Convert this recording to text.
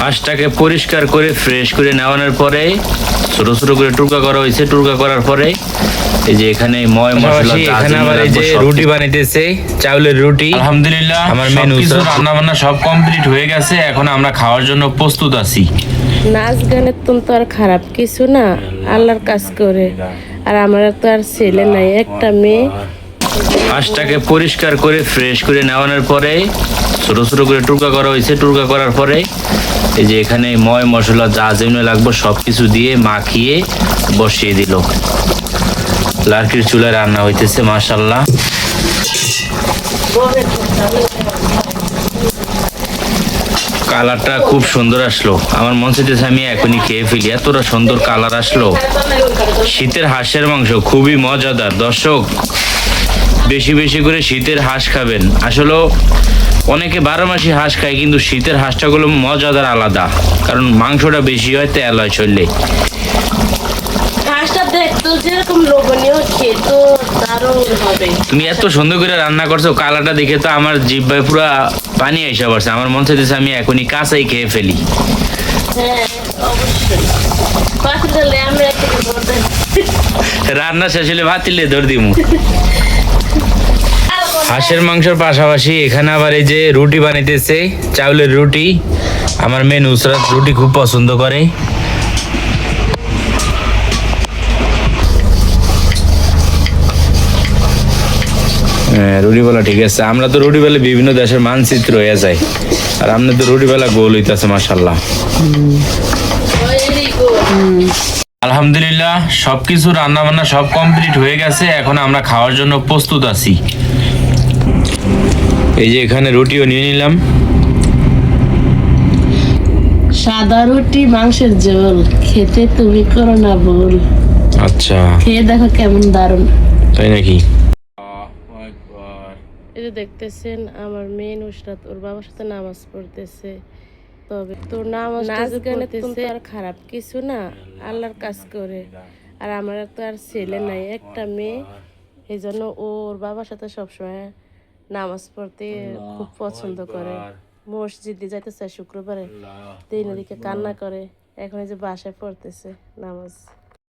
হাঁসটাকে পরিষ্কার করে ফ্রেশ করে নেওয়ানোর পরে ছোট ছোট করে টুকরা করা হয়েছে। টুকরা করার পরে এই যে এখানে ময় মশলা এখানে আবার এই যে রুটি বানাইতেছে চাউলের রুটি। আলহামদুলিল্লাহ আমার মেনু সব- রান্না বান্না সব কমপ্লিট হয়ে গেছে। এখন আমরা খাওয়ার জন্য প্রস্তুত আছি। নাচ গানের তো তো আর খারাপ কিছু না আল্লাহর কাজ করে। আর আমার তো আর ছেলে নাই একটা মেয়ে। হাঁসটাকে পরিষ্কার করে ফ্রেশ করে নেওয়ানোর পরে ছোট ছোট করে টুকরা করা হয়েছে। টুকরা করার পরে এই যে এখানে ময় মশলা যা যেগুলো লাগবে সব কিছু দিয়ে মাখিয়ে বসিয়ে দিল। লার্কির চুলায় রান্না হইতেছে মাশাল্লাহ কালারটা খুব সুন্দর আসলো। আমার মন চাইতেছে আমি এখনই খেয়ে ফেলি। এতটা সুন্দর কালার আসলো। শীতের হাঁসের মাংস খুবই মজাদার। দর্শক বেশি বেশি করে শীতের হাঁস খাবেন। আসলে অনেকে বারো মাসি হাঁস খায় কিন্তু শীতের হাঁসটা গুলো মজাদার আলাদা। কারণ মাংসটা বেশি হয় তেল হয় চললে তুমি এত সুন্দর করে রান্না করছ কালারটা দেখে তো আমার জিব্বায় পুরো পানি এসে পড়ছে। আমার মন চাইতেছে আমি এখনই কাঁচাই খেয়ে ফেলি। হ্যাঁ রান্না শেষ হলে ভাতিলে ধর দিমু। হাঁসের মাংসের পাশাপাশি এখানে আবার এই যে রুটি বানাইতেছে, চাউলের রুটি। আমার মেয়ে নুসরাত রুটি খুব পছন্দ করে। হ্যাঁ রুটি বেলা ঠিক আছে। আমরা তো রুটি বেলা বিভিন্ন দেশের মানচিত্র হয়ে যায় আর আমরা তো রুটি বেলা গোল হইতেছে মাসাল্লাহ আলহামদুলিল্লাহ, সবকিছু রান্না বান্না সব কমপ্লিট হয়ে গেছে। এখন আমরা খাওয়ার জন্য প্রস্তুত আছি। এই যে এখানে রুটিও নিয়ে নিলাম। সাদা রুটি মাংসের ঝোল। খেতে তুমি করো না বল আচ্ছা। খেয়ে দেখো কেমন দারুণ। তাই নাকি? এই যে দেখতেছেন আমার মেয়ে নুসরাত ওর বাবার সাথে নামাজ পড়তেছে। তবে তোর নামাজ নাচ আর খারাপ কিছু না। আল্লাহর কাজ করে। আর আমার তো আর ছেলে নাই একটা মেয়ে। এই জন্য ওর বাবার সাথে সবসময় নামাজ পড়তে খুব পছন্দ করে। মসজিদে যাইতেছে শুক্রবারে। তিন দিকে কান্না করে। এখন এই যে বাসায় পড়তেছে নামাজ।